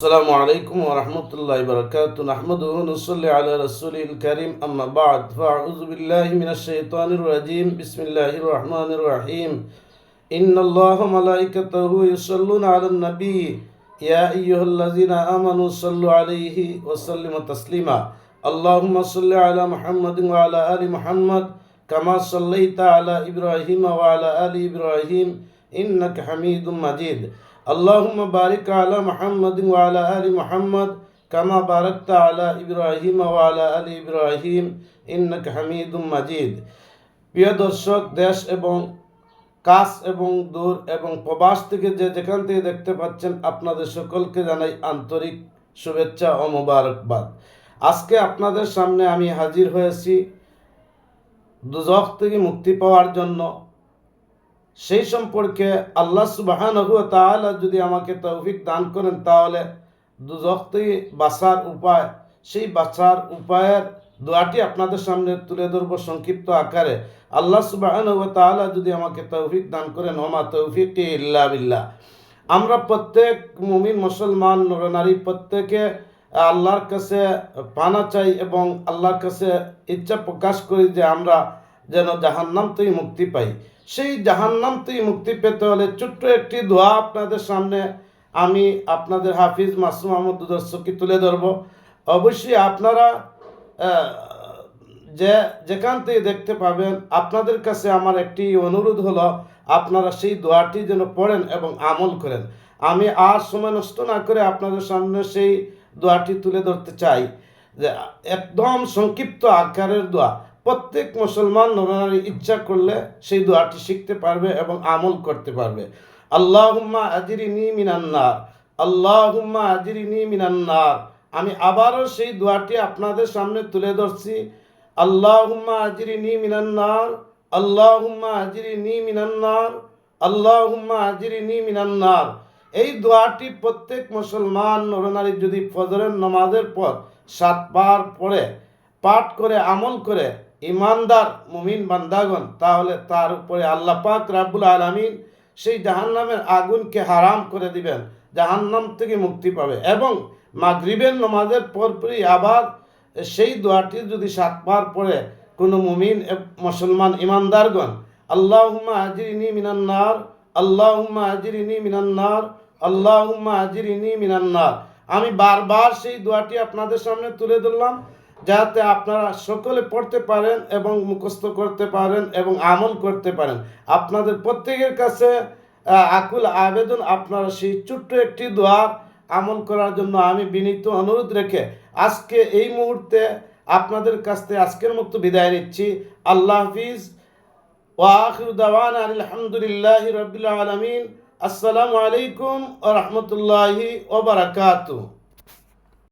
السلام عليكم ورحمة الله وبركاته. نحمده ونصلي على رسوله الكريم. أما بعد فأعوذ بالله من الشيطان الرجيم. بسم الله الرحمن الرحيم. إن الله ملائكته يصلون على النبي. يا أيها الذين آمنوا صلوا عليه وسلموا تسليما. اللهم صل على محمد وعلى آل محمد كما صليت على إبراهيم وعلى آل إبراهيم. إنك حميد مجيد. اللهم بارك على محمد وعلى آل محمد كما باركت على إبراهيم وعلى آل إبراهيم إنك حميد مجيد প্রিয় দর্শক দেশ এবং কাছ এবং দূর এবং প্রবাস থেকে যে যেখান থেকে দেখতে পাচ্ছেন আপনাদের সকলকে জানাই আন্তরিক শুভেচ্ছা ও মোবারকবাদ আজকে আপনাদের সামনে আমি হাজির হয়েছি দুজক থেকে মুক্তি পাওয়ার জন্য সেই সম্পর্কে আল্লাহ সুবাহান তাআলা যদি আমাকে তৌফিক দান করেন, তাহলে দুজক থেকে বাঁচার উপায়, সেই বাঁচার উপায়ের দোয়াটি আপনাদের সামনে তুলে ধরবো সংক্ষিপ্ত আকারে। আল্লাহ সুবাহান তাআলা যদি আমাকে তৌফিক দান করেন, ওমা তৌফিক ইল্লা আমরা প্রত্যেক মুমিন মুসলমান নরনারী প্রত্যেকে আল্লাহর কাছে পানা চাই এবং আল্লাহর কাছে ইচ্ছা প্রকাশ করি যে আমরা যেন জাহান্নাম থেকে মুক্তি পাই। সেই জাহান্নাম থেকে মুক্তি পেতে হলে ছোট্ট একটি দোয়া আপনাদের সামনে আমি আপনাদের হাফিজ মাসুম আহমদ দর্শককে তুলে ধরব। অবশ্যই আপনারা যে, যেখান থেকে দেখতে পাবেন, আপনাদের কাছে আমার একটি অনুরোধ হলো, আপনারা সেই দোয়াটি যেন পড়েন এবং আমল করেন। আমি আর সময় নষ্ট না করে আপনাদের সামনে সেই দোয়াটি তুলে ধরতে চাই। যে, একদম সংক্ষিপ্ত আকারের দোয়া। প্রত্যেক মুসলমান নরনারী ইচ্ছা করলে সেই দোয়াটি শিখতে পারবে এবং আমল করতে পারবে। আল্লাহ হুম্মা আজিরিনি মিনান্নার আল্লাহুম্মা আজিরিনি মিনান্নার আমি আবারও সেই দোয়াটি আপনাদের সামনে তুলে ধরছি। আল্লাহুম্মা আজিরিনি মিনান্নার আল্লাহুম্মা আজিরিনি মিনান্নার আল্লাহুম্মা আজিরিনি মিনান্নার এই দোয়াটি প্রত্যেক মুসলমান নরনারী যদি ফজরের নামাজের পর সাতবার পড়ে, পাঠ করে, আমল করে ইমানদার, মুমিন বান্দাগণ, তাহলে তার উপরে আল্লাহ পাক রাব্বুল আলামিন সেই জাহান্নামের আগুনকে হারাম করে দিবেন, জাহান্নাম থেকে মুক্তি পাবে এবং মাগরিবের নমাজের পরপরই আবার সেই দোয়াটি যদি সাতবার পড়ে কোনো মুমিন মুসলমান ইমানদারগণ, আল্লাহুম্মা আজিরিনি মিনান্নার আল্লাহুম্মা আজিরিনি মিনান্নার আল্লাহুম্মা আজিরিনি মিনান্নার আমি বারবার সেই দোয়াটি আপনাদের সামনে তুলে ধরলাম। যাতে আপনারা সকলে পড়তে পারেন এবং মুখস্থ করতে পারেন এবং আমল করতে পারেন। আপনাদের প্রত্যেকের কাছে আকুল আবেদন, আপনারা সেই ছোট্ট একটি দোয়া আমল করার জন্য আমি বিনীত অনুরোধ রেখে আজকে এই মুহূর্তে আপনাদের কাছ থেকে আজকের মতো বিদায় নিচ্ছি। আল্লাহ হাফিজ। দাওয়ান আলহামদুলিল্লাহ রবিল আলমিন। আসসালামু আলাইকুম ও রহমতুল্লাহি